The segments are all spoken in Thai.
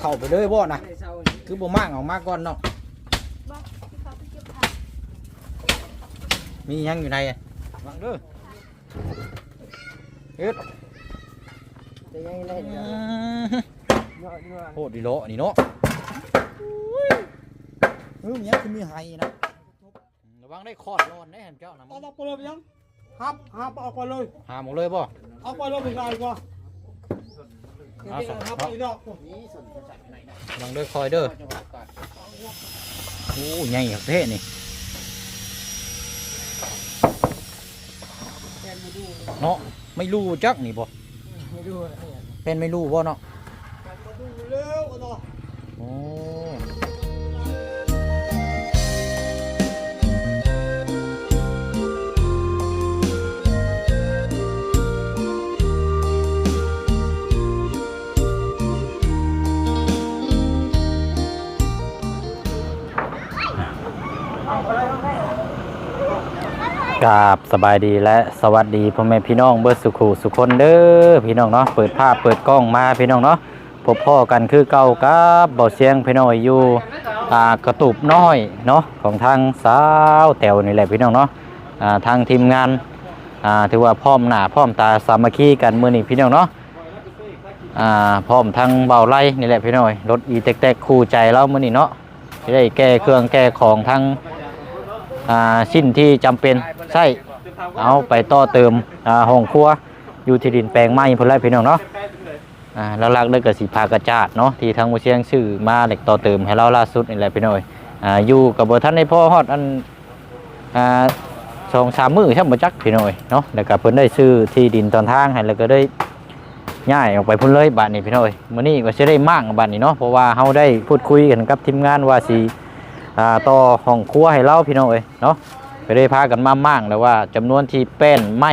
เข้าไปเลยบ่นะคือบ่มั่งออกมาก่อนเนาะบ่ที่เขาไปเก็บผักมีหยังอยู่ในอะวางเด้อเฮ็ดจะยังไงอืเนี่ยมเนาะเนาะโคตรดีโลนี่เนาะเออมันยังคือมีไห้นะระวังได้คอดร้อนได้เห็นเจ้านะเอาไปเลยยังครับครับเอาไปเลยหาหมดเลยบ่เอาไปเลยเป็นไรกว่า เอาสักครับครับไอ้ดอกระวังด้วยคอยเด้อโอ้ใหญ่ครับเท่นี่เนาะไม่รู้จักนี่บ่เป็นไม่รู้บ่เนาะโอ้ กราบสบายดีและสวัสดีพ่อแม่พี่น้องเบิร์สุขูสุคนเด้อพี่น้องเนาะเปิดภาพเปิดกล้องมาพี่น้องเนาะพบพ่อกันคือเก่ากับเบาเสียงพี่น้อยอยู่อ่ากระตุบน้อยเนาะของทางสาวแตวนี่แหละพี่น้องเนาะอ่าทางทีมงานอ่าถือว่าพร้อมหน้าพร้อมตาสามัคคีกันมื้อนี้พี่น้องเนาะอ่าพร้อมทางเบาไล่นี่แหละพี่น้อยรถอีเต็กๆคู่ใจเรามื้อนี้เนาะสิได้แก้เครื่องแก้ของทางอ่าสิ้นที่จำเป็น ใช่เอาไปต่อเติมห้องครัวอยู่ที่ดินแปลงไม้พุ่นไรพี่น้องเนาะอ่าแล้วลักเลิกกับสีพากระจาดเนาะที่ทางมูเชียงชื่อมาเหล็กต่อเติมให้เราล่าสุดนี่แหละพี่น้อยอยู่กับบท่านในพ่อฮอดอันสองสามมือใช่ไหมจักพี่น้อยเนาะแล้วก็เพิ่นได้ซื้อที่ดินตอนทางให้แล้วก็ได้ย้ายออกไปพุ่นเลยบ้านนี้พี่น้อยมื้อนี้ก็สิได้มั่งบ้านนี้เนาะเพราะว่าเฮาได้พูดคุยกันกับทีมงานว่าสิอ่าต่อห้องครัวให้เราพี่น้อยเนาะ ไปได้พากันมามั่งแล้วว่าจำนวนที่แป้นไม่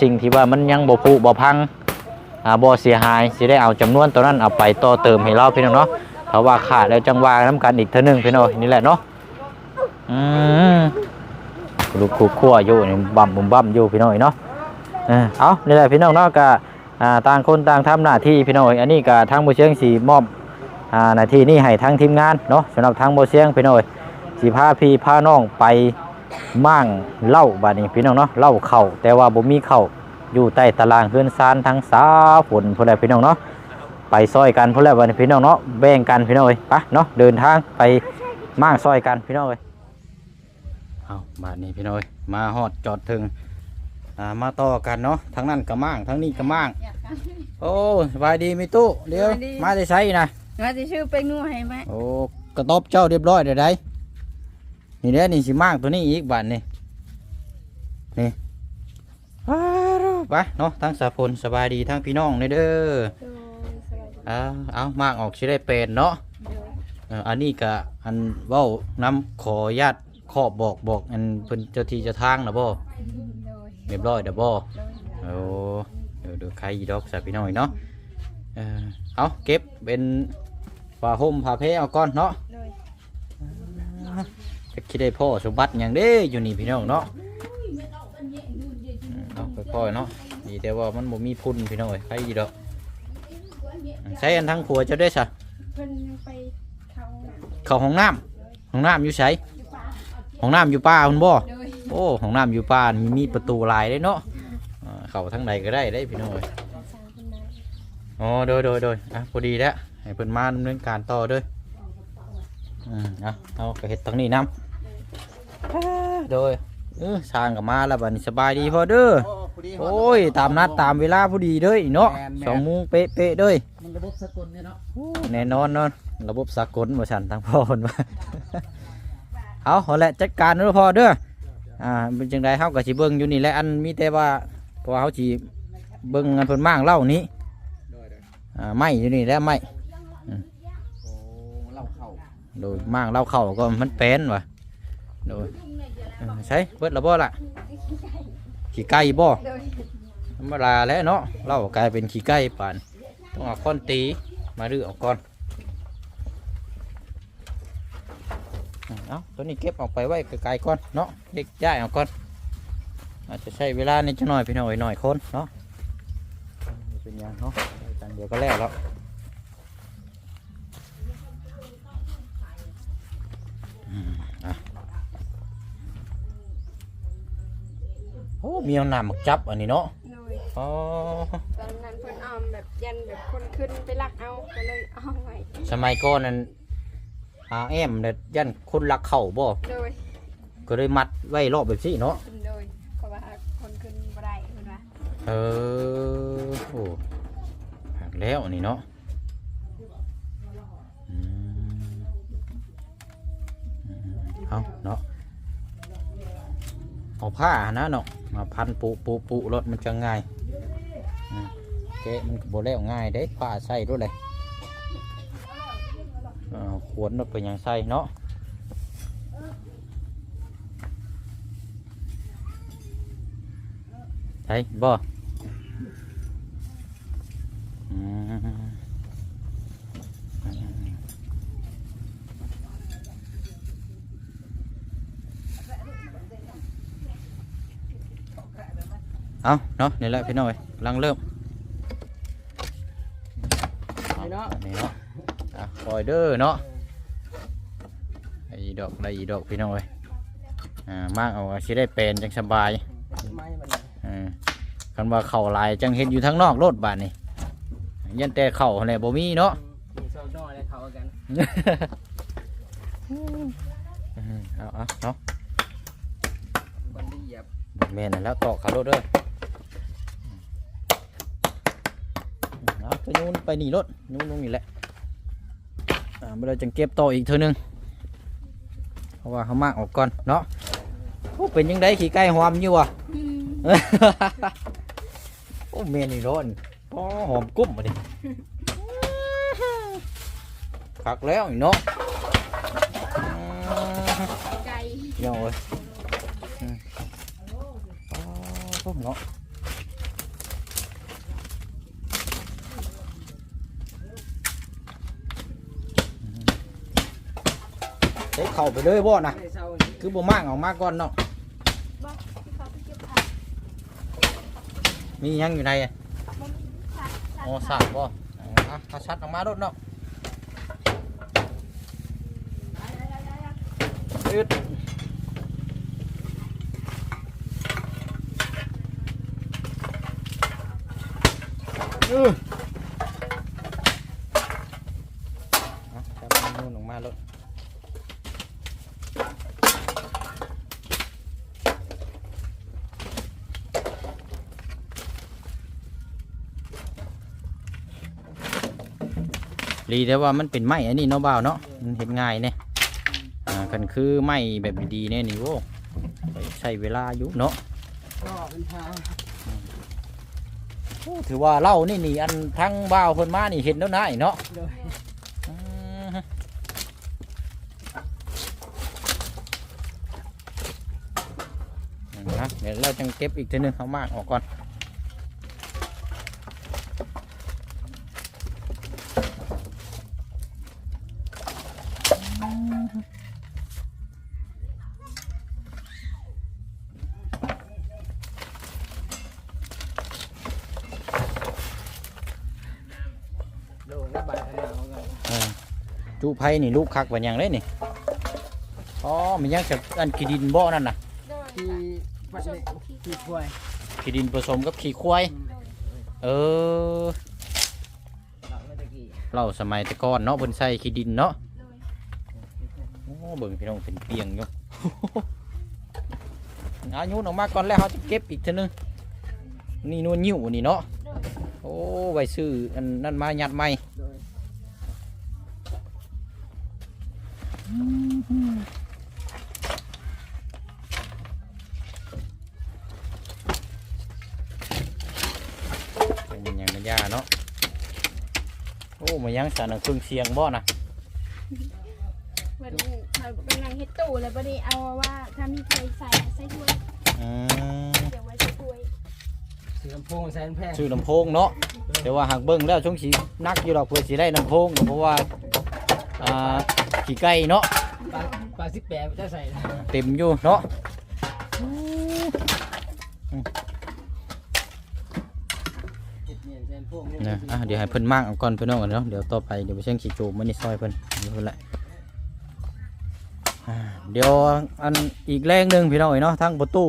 สิ่งที่ว่ามันยังบ่ผุบ่พังอ่าบ่เสียหายสิได้เอาจำนวนตัวนั้นเอาไปต่อเติมให้เราพี่น้องเนาะเพราะว่าขาดแล้วจังว่าน้ำกันอีกเท่านึงพี่น้องนี่แหละเนาะอืมลูกคู่ครัวอยู่นี่บั่มบุ่มบั่มอยู่พี่น้องเนาะเออเอานี่แหละพี่น้องเนาะก็ต่างคนต่างทำหน้าที่พี่น้องอันนี้ก็ทางผู้เชียงสีมอบหน้าที่นี่ให้ทางทีมงานเนาะสำหรับทางโบเสียงพี่น้อยสีพาพี่พาน้องไป มั่งเหล้าบาดนี้พี่น้องเนาะเหล้าเข่าแต่ว่าบ่มีเข่าอยู่ใต้ตารางเฮือนซานทั้งสาฝนพุ่นแหละพี่น้องเนาะไปซอยกันพุ่นแหละบาดนี้พี่น้องเนาะแบ่งกันพี่น้องเอ้ยไปเนาะเดินทางไปมั่งซอยกันพี่น้องเอ้ยเอาบาดนี้พี่น้องเอ้ยมาฮอดจอดถึงอ่ามาต่อกันเนาะทั้งนั้นก็มั่งทั้งนี้ก็มั่งโอ้สบายดีมิตู้เดี๋ยวมาได้ใช้นะ ว่าจะชื่อไปนู่ให้ไหม โอ้กระตบเจ้าเรียบร้อยเดี๋ยวได้ นี่เด้อนี่สิมากตัวนี้อีกบาทนี่นี่ว้าวไปเนาะทั้งสาพลสบายดีทั้งพี่น้องนี่เด้อโดยสบายดีเอาเอามากออกสิได้เป็นเนาะโดยเอ่ออันนี้ก็อันเว้าน้ำขอญาติขอบบอกบอกอันเพิ่นเจ้าที่เจ้าทางนะบ่โดยเรียบร้อยเด้อบ่โดยโอ้เดี๋ยวเดี๋ยวใครอีดอกสาพี่น้องอีกเนาะเออเอาเก็บเป็นผ้าห่มผ้าเพเอาก่อนเนาะโดย จะคิดได้พ่อสมบัติอย่างเด้อยู่นี่พี่น้องเนาะอืมเอาค่อยๆเนาะดีแต่ว่ามันบ่มีพุ่นพี่น้องเอ้ยใครอีดอกอืมใช้อันทั้งขัวเจะได้ซะเพิ่นยังไปเขาน่ะเข้าห้องน้ำห้องน้ำอยู่ไสห้องน้ำอยู่ป่าคุณบ่ โดยโอ้ห้องน้ำอยู่ป่ามีมีประตูลายได้เนาะอ่าเข้าทางใดก็ได้ได้พี่น้องเอ้ยสาวคนนั้นอ๋อโดยโดยโดยอะพอดีแล้วให้เพิ่นมาดำเนินการต่อเด้วยอืมเอาเอาก็เฮ็ดทางนี้นํ โดยเออสร้างก็มาแล้วบัดนี้สบายดีพอเด้อโอ้ยตามนัดตามเวลาพอดีเด้ยเนาะสองโมงเป๊ะเป๊ะๆเด้ยมันระบบสกลเนี่ยเนาะแน่นอนเนอนระบบสากลมาฉันทางพ่อคนว่าเอาเอาแหละจัดการเด้อพอเด้ออ่าเป็นจังไดเฮาก็สิเบิ่งอยู่นี่แหละอันมีแต่ว่าเพราะว่าเฮาสิเบิ่งอันเพิ่นมางเล่านี้โดยโดยอ่าไม้อยู่นี่แหล้วไม้โอ้เล่าเข้าโดยมางเล่าเข้าก็มันเป็นว่ะ ดยใช่เบิดและบ่ละขี่ไก่บ่ธรรมดาแล้วเนาะเรากลายเป็นขี่ไก่ป่านต้องเอาค้อนตีมารื้อออกก่อนเนาะตัวนี้เก็บออกไปไว้ไกลๆก้อนเนาะเด็กย้ายออกก่อนอาจจะใช้เวลานจะหน่อยพี่น่อยหน่อยคนเนาะเป็นหยังเนาะจันเดี๋ยวก็แล้วแล้ว อืม เอาน้ำมักจับอันนี้เนาะโดยอ๋อตอนนั้นเพิ่นออมแบบยันแบบคนขึ้นไปลักเอาก็เลยเอาไว้สมัยก่อนนั้นอาแอมเด็ดยันคนรักเข่าบ่โดยก็เลยมัดไว้รอบแบบนี้เนาะโดยเพราะว่าคนขึ้นบ่ได้เพิ่นว่าเออโอ้หักแล้วอันนี้เนาะอืมอืมเอาเนาะเอาผ้านะเนาะ มาพันปุปุปุรถมันจะง่ายเจ๊มันก็บ่แล้วง่ายเด้ป่าใส่ด้วยเลยขวนรถไปยังใส่เนาะใช่บ่ อืม เอาเนาะนี่แหละพี่น้อยกำลังเริ่มนี่เนาะนี่เนาะอะคอยเด้อเนาะไอ้ดอกได้อีดอกพี่น้อยอ่ามากเอาสิได้เป็นจังสบายไม้มันอืมคันว่าเข่าลายจังเห็นอยู่ทั้งนอกรถบาดนี่ยันแต่เข่าแหละบ่มีเนาะ มีโซนออะไรเขากันเอาเอาเนาะคนที่เหยียบ แม่นนแล้วตอกขารถเด้อเอาไปนู่นไปนี่รถนู่นลงนี่แหละอ่าเมื่อเราจะเก็บต่ออีกเท่านึงเพราะว่าเขามากออกก่อนเนาะโอ้เป็นยังไงขี่ไก่หอมอยู่วะอืมโอ้เมนนี่ร้อนอ๋อหอมกุ้มมาดิคักแล้วนี่เนาะอืมไก่เดี๋ยวเอ้ยอืมอ๋อเนาะ เด็กเข้าไปเลยบ่นะในเสาคือบ่มากออกมาก่อนเนาะบ่ที่เขาไปเก็บผักมีหยังอยู่ในอะบ่มีสัตว์สัตว์อ๋อสัตว์บ่อ๋ออะเอาชัดออกมาโดดเนาะอึดอือเอาจับมันนู่นออกมาเลย ดีแต่ว่ามันเป็นไม้อันนี้เนาะบ่าวเนาะมันเห็นง่ายเนี่ยอ่ากันคือไม้แบบดีๆเนี่ยนี่โว้ไปใช้เวลาอยู่เนาะก็เป็นทางโอ้ถือว่าเล่านี่นี่อันทั้งบ่าวเพิ่นมานี่เห็นแล้วนะไอ้เนาะเลยอืมนะเดี๋ยวเราจังเก็บอีกทีหนึงเอามากออกก่อน ผ่นี่ลูกคักว่าหยังเลยนี่อ๋อมันยังกับอันขี้ดินบ่อนั่นน่ะโดยที่วัดนี่ที่ถ้วยขี้ดินผสมกับขี้ควายเออหลังเมื่อตะกี้เราสมัยแต่ก่อนเนาะเพิ่นใส่ขี้ดินเนาะโดยโอ้เบิ่งพี่น้องเป็นเปียงอยู่อายุออกมาก่อนแล้วเขาจะเก็บอีกเทีนึงนี่นวลนิ้วนี่เนาะโดยโอ้ไว้ซื้ออันนั่นมายัดใหม่ ยังสารเครื่องเสียงบ่นะวันนี้เขากำลังเฮ็ดตู้แล้วบ่ได้เอาว่าถ้ามีใครใส่ใส่ถ้วยอืมเดี๋ยวไว้ใส่ถ้วยเสียงโพงแสนแพงซื้อลำโพงเนาะแต่ว่าหากเบิ่งแล้วช่วงสีนักอยู่ดอกเพื่อสิได้ลำโพงเพราะว่าอ่าขี่ไก่เนาะปลาปลาสิบแปดจะใส่นะ เต็มอยู่เนาะ เจ็ดเนียนแส นโพงนะอะเดี๋ยวให้เพิ่นมากเอาก่อนเพิ่นเอาก่อนเนาะเดี๋ยวต่อไปเดี๋ยวไปเชียงขี่โจมมันนี่ซอยเพิ่นนี่เพิ่นแหละอ่าเดี๋ยวอันอีกแรงหนึ่งพี่น้องเอ้ยเนาะทั้งประตู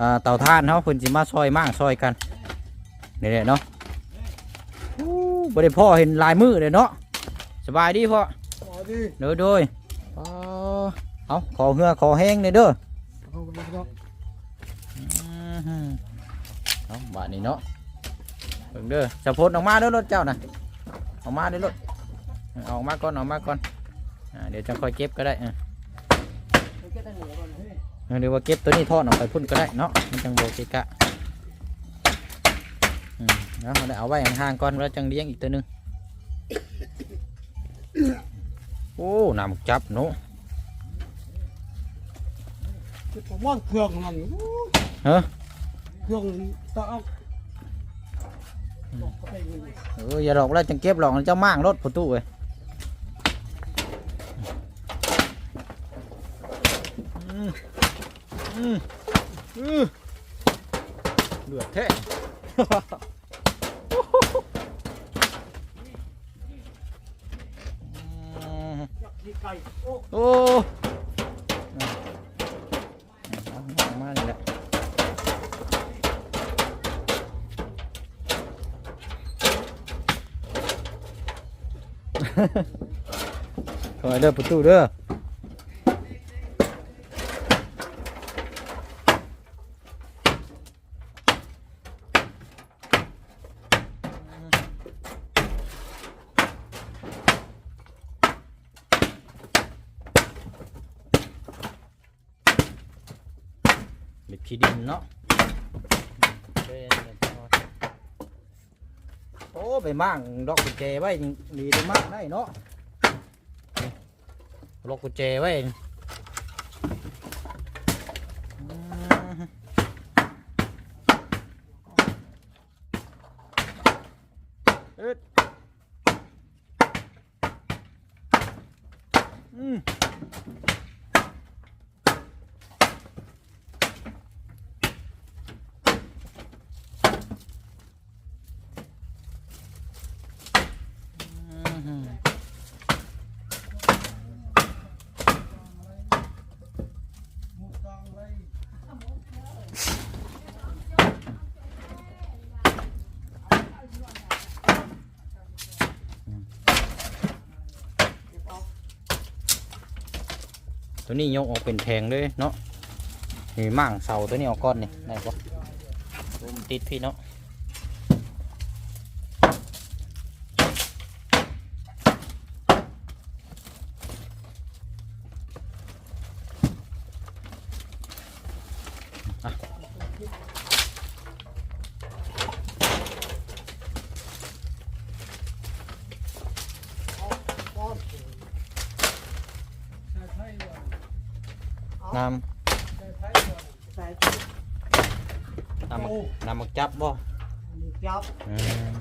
อ่าเตาถ่านเฮาเพิ่นสิมาซอยมั่งซอยกันนี่แหละเนาะโอ้บ่ได้พ่อเห็นลายมือเลยเนาะสบายดีพ่ออ๋อดีเด้อโดยอ๋อเอาขอเหือขอแห้งเลยเด้อเอาไปเอาอือหือเอาบาดนี้เนาะ เบิ่งเด้อสะพดออกมาเด้อรถเจ้าน่ะออกมาเด้อรถเอาออกมาก่อนเอาออกมาก่อนอ่าเดี๋ยวจะค่อยเก็บก็ได้อะเก็บตั้งเหนือก่อนเฮ้ยเออเดี๋ยวว่าเก็บตัวนี้ทอดออกไปพุ่นก็ได้เนาะมันจังโบเกะกะอืมแล้วเราได้เอาไว้ห่างๆก่อนแล้วจังเลี้ยงอีกตัวหนึงโอ้น้ำจับเนาะผมว่าเครื่องมันเฮ้อเครื่องต้องเอา เอออย่าหลอกแล้วจังเก็บหลอกเจ้าม่างรถประตูเว้ยอืมอืมอืมเดือดแท้โอ้มเอาเอามาเลยแหละ คอยเด้อประตูเด้อเล็ดขี้ดินเนาะโอ้ ไปมั่งดอกกุญแจไว้ดีได้มากได้เนาะล็อกกุญแจไว้อืมอึดอืม อืม ตัวนี้ยกออกเป็นแทงเลยเนาะนี่มั่งเสาตัวนี้ออกก้อนนี่ได้ปะติดพี่เนาะ น้ำน้ำมัก น้ำมักจับบ่จับอืม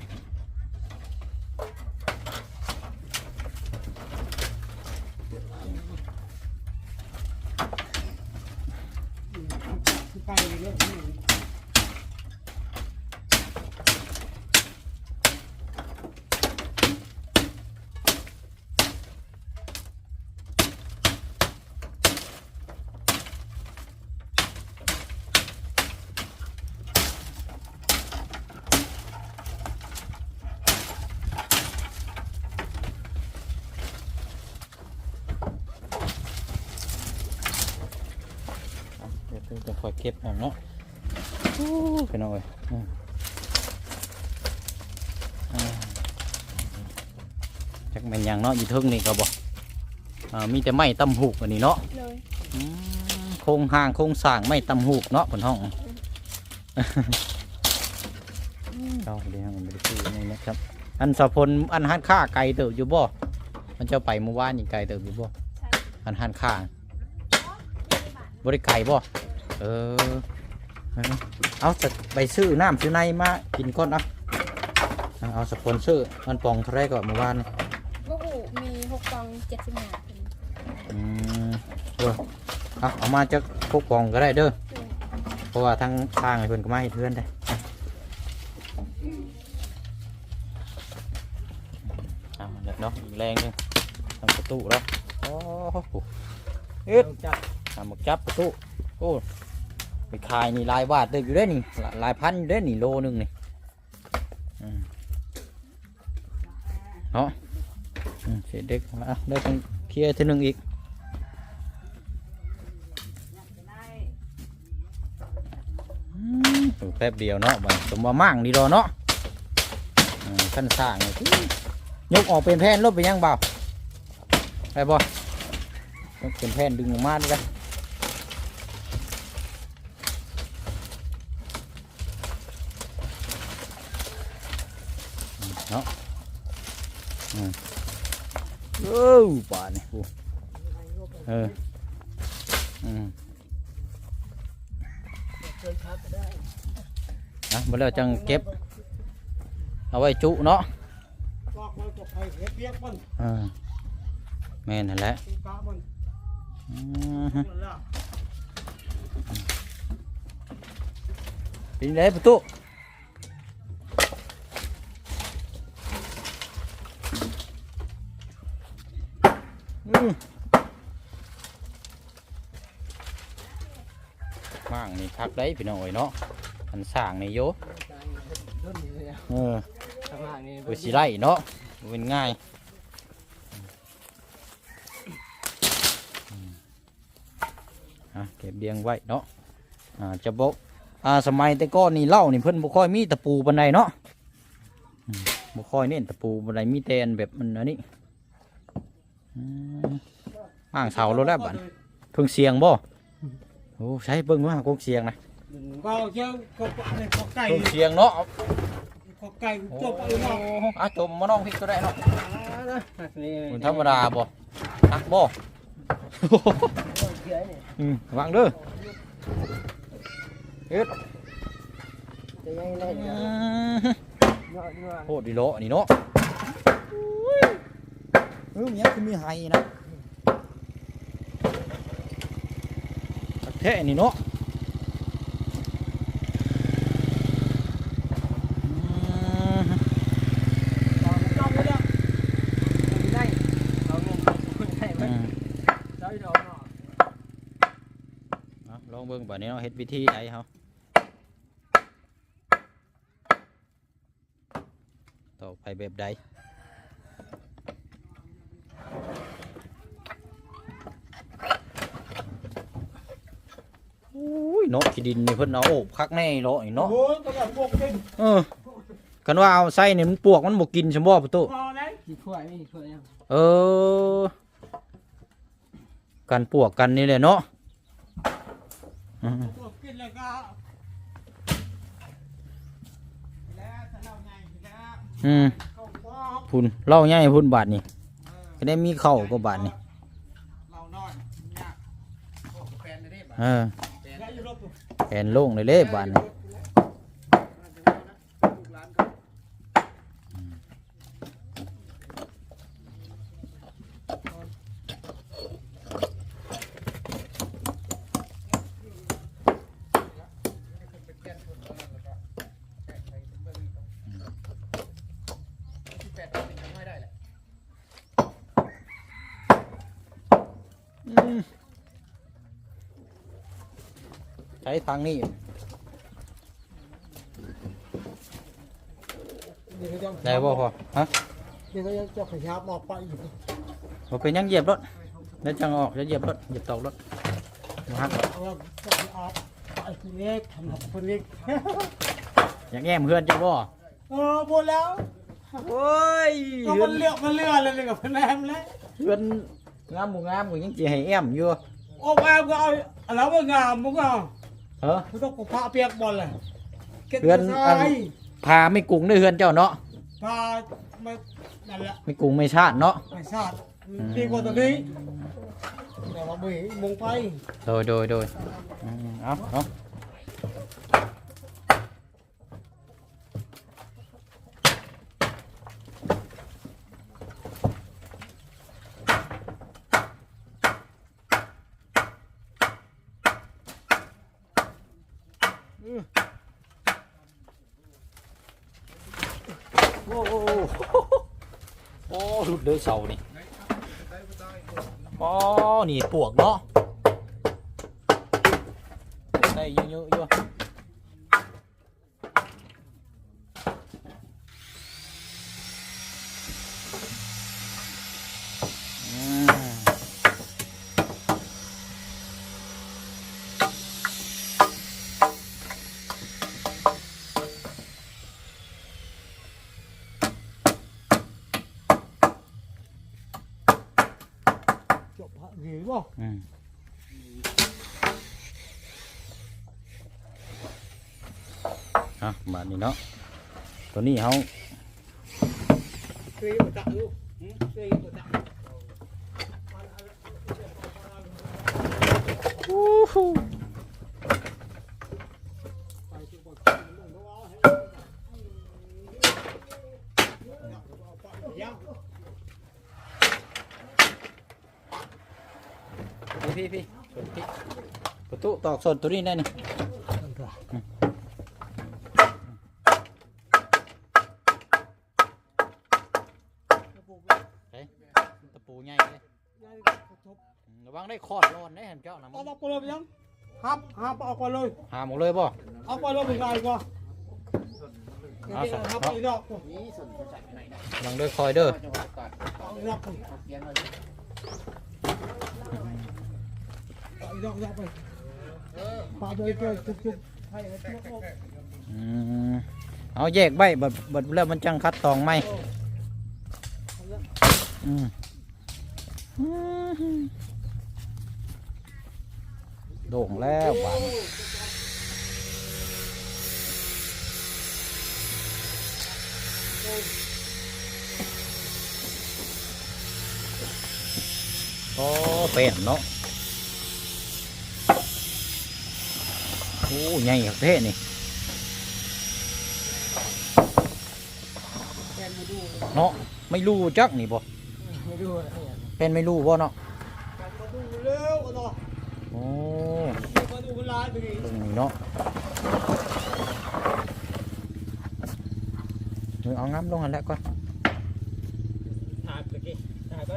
ขี้ไก่เลยเดี๋ยว เพิ่งจะคอยเก็บเอาเนาะโอ้ไปหน่อยอืมอ่าจักแม่นหยังเนาะอยู่เทึงนี่ก็บอกอ่ามีแต่ไม้ตำหูกอันนี้เนาะเลยอืมโครงห่างโครงสร้างไม่ตำหูกเนาะบนห้องเอาเดี๋ยวมันไม่ได้ซื้อนี่นะครับ อันสะพลอันหันค่าไก่เติบอยู่บ่ มันจะไปเมื่อวานนี่ไก่เติบอยู่บ่ อันหันค่าบริไก่บ่ เออ เอาจะไปซื้อน้ำซื้อในมากินก้อนเอาเอาเอาสปอนเซอร์มันปองเท่าไรก่อนเมื่อวานนี่ลูกอูมีหกกล่องเจ็ดสิบห้าเป็นอืมเออเอาเอามาจากพวกปองก็ได้เด้อเพราะว่าทั้งทางไอ้เพิ่นก็มาให้เพื่อนได้เอาเด็ดเนาะอีกแรงหนึงทำประตูแล้วโอ้โหเอ็ดจับทำหมกจับประตูโอ้ ไปขายนี่ลายบาทเด้ออยู่ได้นี่ลายพันอยู่ได้อนี่โลหนึงนี่เนาะเสร็จเด็กมาได้ต้องเคลียร์ทีหนึงอีกอแป๊บเดียวเนาะบัดสมว่ามั่งดีดอเนาะขั้นสร้างยกออกเป็นแผ่นลบไปยังเบาได้บ่ยกเป็นแผ่นดึงออกมาด้วยกัน เนาะอืมโอ้ป่านนี่ปูเอออืมนะมาแล้วจังเก็บ เอาไว้จุเนาะอกไว้กับใครเมนออแม่นั่นแหละตีนอือฮึนั่นแหละเป็นไงประตู มว่างนี่คักได้พี่น้องเอ้ยเนาะอันสร้างนี่โยต้นนี้เลยเออทำงานนี่ไปสิไล่เนาะบ่เป็นง่ายอืมอะเก็บเรียงไว้เนาะอ่าจะบอกอ่าสมัยแต่ก่อนนี่เล่านี่เพิ่นบ่ค่อยมีตะปูปานใดเนาะอืมบ่ค่อยเน้นตะปูปานใดมีแต่อันแบบมันอันนี้ อืมอ่างเสาโลดแล้วบัดเพิ่งเสียงบ่โอ้ใช้เบิ่งว่าคงเสียงนะก็เจ้าก็อะไรขอไก่เพิ่งเสียงเนาะขอไก่จบไปโอ้เนาะอะจมมาน้องพี่ก็ได้เนาะนี่มันธรรมดาบ่นักบ่อืมวางเด้อเอ็ดจะยังไงอืเนี่ยมเนาะเนาะโคตรดีโลนี่เนาะ เออเนี้ยคือมีไฮนะแท้นี่เนาะลอาเบื้อกเนาะเอาลองเบิ่งบัดนี้เนาะเฮ็ดวิธีใดเฮาต่อไปแบบใด เนาะขี้ดินนี่เพิ่นเอาโอบคักแน่เนาะนี่เนาะโอ้ยต้องแบบพวกกินเออกันว่าเอาไส้นี่มันปวกมันบ่กินใช่บ่ประตูพอแล้วกี่ถ้วยไม่กี่ถ้วยยังเออกันปวกกันนี่แหละเนาะอืมพวกกินแล้วก็แล้วถ้าเราไงแล้วอืมเข้าฟอกพุ่นเล่าใหญ่พุ่นบาทนี่ก็ได้มีเข้าวก็บาทนี่เรานอนยากโอ้แฟนได้บ้างเออแล้วอยู่รบ แอนลงเลยเล่บ้าทนี่ ช้ทางนี้ได้บ่พอฮะเดี๋ยวก็ยังจะขยับออกไปอีกบ่เป็นหยังเหยียบรถแล้วจังออกแล้วเหยียบรถเหยียบตอกรถมาฮักรถเอาจะออกไปคนเล็กทำกับคนเล็กอยากแง้มเพื่อนจ้ะบ่เออหมดแล้วโอ้ยก็เพื่มัอนนเลือกมันเลือกอะไรเลยกับพนแอมแล้วเพื่อนงามบ่งามก็ยังสิให้แอมอยู่ออกมาก็เอาอะไรว่างามมึงก็ เออไม่ต้องพาเปียกบอลเลยเก็บเพื่อนใส่พาไม่กุ้งด้วยเพื่อนเจ้าเนาะพาไม่นั่นแหละไม่กุ้งไม่ชาติเนาะ ไม่ทราบดีกว่าตัวนี้แต่เราไม่มุงไป โดยโดยโดยอืมเอาเอาโอ้โห ลุดเลยเสานี่อ๋อนี่ปวกเนาะได้เยอะๆอยู่อืม จบฮะ gì đúng không อืมอะ บาทนี้เนาะตัวนี้เขา Suy của tặng luôn Ừ, suy của tặng พี่พี่พี่พี่ประตูตอกส่วนตัวนี้ได้นี่เฮ้ยตะปูใหญ่เลยอืมระวังได้คอดร้อนได้เห็นเจ้านะ เอาไปเลยยัง ครับครับเอาไปเลยหาหมดเลยบ่เอาไปเลยเป็นไงกว่าเอาสักครับเนาะอีดอกระวังด้วยคอยเด้อเอาอีดอกเอาอีดอกอีดอกไปปาไปเลยจุ๊บจุ๊บให้ให้จุ๊บอืมเอาแยกใบบัดบัดแล้วมันจังคัดตองไหมอืมอืม โด่งแล้วบานโอ้เป็นเนาะโอ้ใหญ่ครับเท่นี่เนาะไม่รู้จักนี่บ่ไม่ดูอะไรเป็นไม่รู้บ่เนาะมาดูเร็วเนาะโอ้มาดูเวลาดี ตรงนี้เนาะเออเอาง้ำลงหันแหล้วก่อนถ่ายไปกี่ถ่ายไป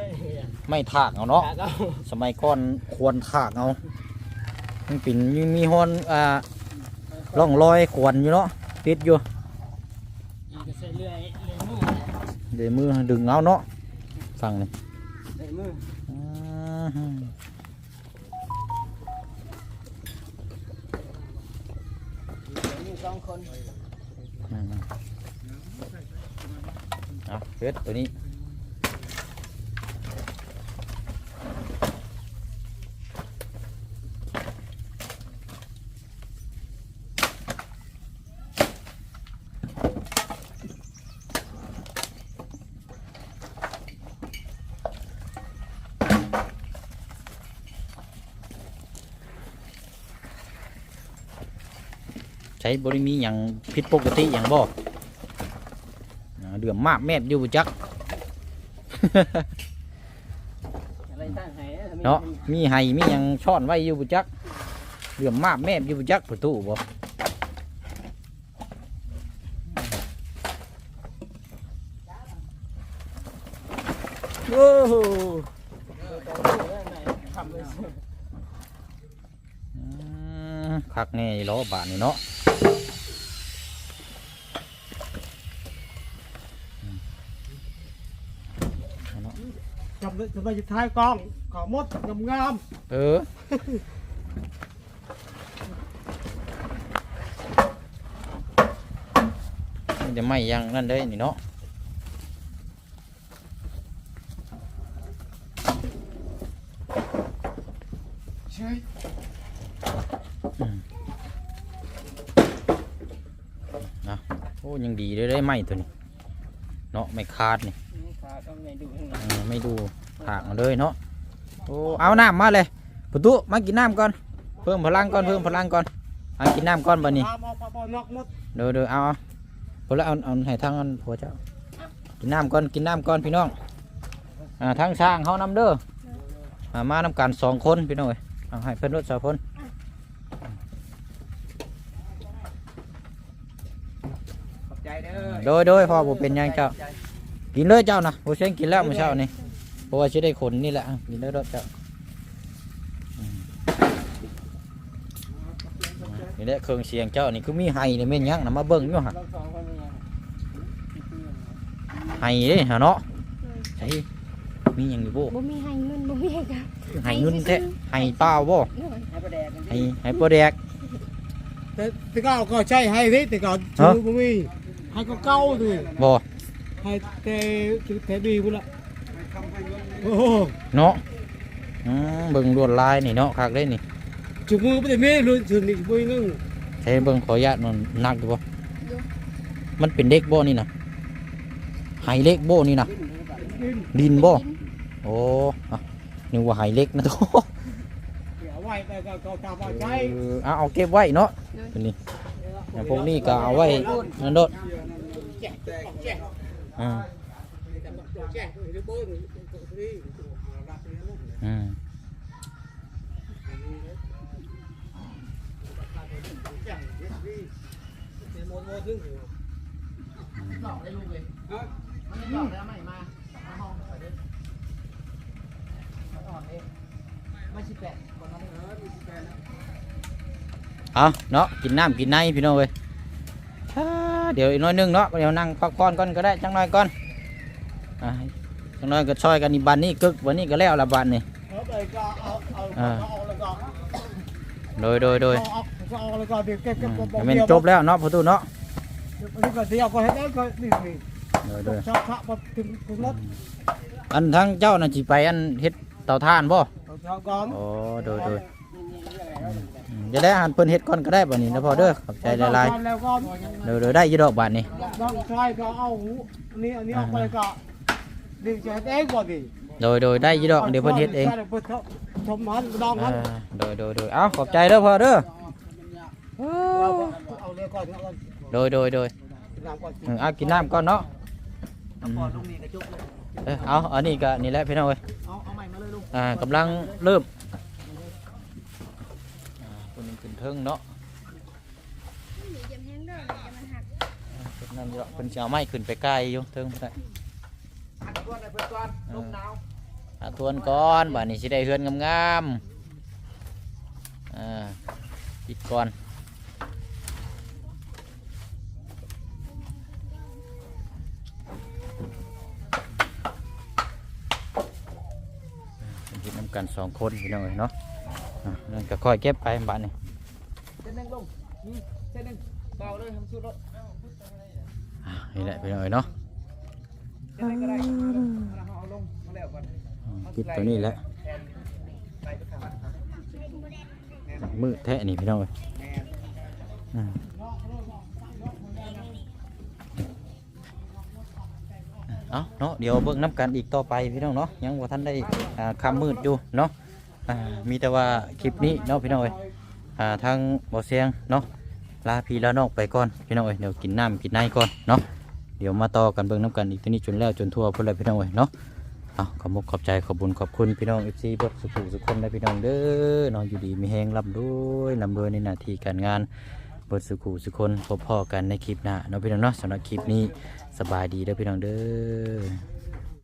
ไม่ถากเอาเนาะถ่ายเอาสมัยก่อนควรถากเอามันปิ่นยังมีฮอนอ่าร่องรอยขวนอยู่เนาะติดอยู่อีกเส้นเลื่อยเลื่อยมือเดี๋ยวมือดึงเอาเนาะฟังนี่เลื่อยมือ อ่าฮะ มีสองคน อืม เอาเพชรตัวนี้ใช้บริมีอย่างผิดปกติอย่างบอ่า เดือมมากแมบอยู่บ่จัก อะไรตั้งให้เนาะมีไห้มีหยังช่อนไว้อยู่บ่จักเดือมมากแมบอยู่บ่จักประตูบ่โอ้โหคักแน่ล้อบาทนี่เนาะอืมเอาเนาะ จำได้จำได้จุดท้ายกองขอมดงามงามเออ มันจะไม่อยังนั่นเลยนี่เนาะใช่โอ้ยังดีเลยได้ไหมตัวนี้ เนาะไม่ขาดนี่ขาต้องไม่ดู ข้างเออไม่ดูถากมาเลยเนาะโอ้เอาน้ำมาเลยประตูมากินน้ำก่อนเพิ่มพลังก่อนเพิ่มพลังก่อนเอากินน้ำก่อนบัดนี้เออาเอานอกมดเดี๋ยวเดี๋ยวเอาเอาพอแล้วเอาเอาให้ทางอันผัวเจ้ากินน้ำก่อนกินน้ำก่อนพี่น้องอ่าทางช่างเขานำเด้ออ่ามานำกันสองคนพี่น้องเอ้ยเอาให้เพื่อนรถสองคนขอบใจเด้อโดยโดยพ่อผมเป็นหยังเจ้ากินเลยเจ้านะโอเชงกินแล้วเมื่อเช้านี่ เพราะว่าจะได้ขนนี่แหละอะกินเลยรถเจ้าอืมนี่แหละเครื่องเสียงเจ้านี่คือมีไห้นี่แม่นหยังนํมาเบิ่งอยู่หั่นเราสองคนนี่ไห้เด้หาเนาะเลยใช่มีหยังอยู่บ่บ่มีให้เงินบ่มีให้กันไห้เงินแท้ไห้เปล่าบ่เลยให้ประแดกกันไห้ไห้บ่แดกแต่แต่ก็ก็ใช่ให้เด้แต่ก็ชื่อบ่มีให้ก็เก่าดิบ่ให้แต่แต่ดีพุ่นละ โอ้โหเนาะอืมเบิ่งลวดลายนี่เนาะคักเด้นี่จุมือบ่ได้มีเลยถึงนี่บ่นึงใช้เบิ่งขออนุญาตมันหนักอยู่บ่มันเป็นเด็กบ่นี่น่ะไห้เล็กบ่นี่น่ะดินบ่โอ้อะนึกว่าไห้เล็กนะโตเอาไว้แต่ก็ก็ตามว่าใช้เออเอาเอาเก็บไว้เนาะตัวนี้อย่างพวกนี้ก็เอาไว้นั่นโดดอืมอืมเอา เนาะกินน้ำกินในพี่น้องเว้ยอ่าเดี๋ยวอีกหน้อยหนึงเนาะเดี๋ยวนั่งพักผ่อนก่อนก็ได้จังหน่อยก่อน อ่าจังหน่อยก็ช่วยกันอีบันนี้กึกวันนี้ก็แล้วละบันนี่เอาไปก็เอาเอาเอาแล้วก็โดยโดยโดยเอาเอาแล้วก็เดี๋ยวเก็บอืเก็บมให้มันจบแล้วเนาะพอตูเนาะนี่ก็เดี๋ยวก็ให้ได้ก็นี่นี่โดยโดยชักชักบ่ถึงถึงรถอันทั้งเจ้าน่ะสิไปอันเฮ็ดเตาถ่านบ่เอาเช้าก่อนโอ้โดยโดยอืมจะได้อาหารเพิ่นเฮ็ดก่อนก็ได้บัดนี้นะพอเด้อขอบใจหลายแล้วก็ๆโดยโดยได้อยู่ดอกบาดนี้น้องชายก็เอาหูอันนี้อันนี้เอาไปก็ ดึงจะเองก่อนดิโดยโดยได้อยู่ดอกเดี๋ยวเพิ่นเฮ็ดเองใช่เพิ่นเขาชมมันดองอ่ามันโดยโดยโดยเอ้าขอบใจเด้อพ่อเด้อเอาเอาเลยก่อนเอาโดยโดยโดยน้ำก่อนอืมเอากินน้ำก่อนเนาะอืมพอลุงนี่กระจุกเลยเอ้ยเอาอันนี้ก็นี่แหละพี่น้องเอ้ยเอาเอาใหม่มาเลยลุงอ่ากำลังเริ่มอ่าคนหนึงขึ้นเทิงเนาะอย่าแห้งเด้ออย่ามันหักเพิ่นนั่นเนาะเพิ่นสิเอาไม้ขึ้นไปใกล้อยู่เทิงบ่ได้ อัดก้อนเลยเพื่อนก้อนลุงหนาวหาทวนก่อนบัดนี้สิได้เฮือนงามๆอ่าปิดก่อนเป็นเฮ็ดน้ำกันสองคนพี่น้องเอ้ยเนาะอะนั่นก็ค่อยเก็บไปบัดนี้เส้นหนึ่งลุงนี่เส้นหนึ่งเบาเลยทำสู้รถ อะนี่แหละพี่น้องเอ้ยเนาะ จังไดก็ได้เราเอาลงมาแล้วก่อนปิดตัวนี้แหละแทนไล่ไปทางนั้นมืดแท้นี่พี่น้องเอ้ยแมนอืมเอาเนาะเดี๋ยวเบิ่งน้ำกันอีกต่อไปพี่น้องเนาะยังว่าท่านได้คำมืดอยู่เนาะมีแต่ว่าคลิปนี้เนาะพี่น้องเอ้ยทางบ่อเสียงเนาะลาพี่ลาน้องไปก่อนพี่น้องเอ้ยเดี๋ยวกินน้ำกินในก่อนเนาะ เดี๋ยวมาต่อกันเบิ่งน้ำกันอีกทีนี้จนแล้วจนทั่วพุ่นเลยพี่น้องเอ้ยเนาะเอาขอบมุกขอบใจขอบบุญขอบคุณพี่น้อง FC เบิดสุขุสุขคนและพี่น้องเด้อนอนอยู่ดีมีแฮงรับด้วยร่ำรวยในหน้าที่การงานเบิดสุขุสุขคนพบพ่อกันในคลิปหน้าเนาะพี่น้องเนาะสำหรับคลิปนี้สบายดีเด้อพี่น้องเด้อ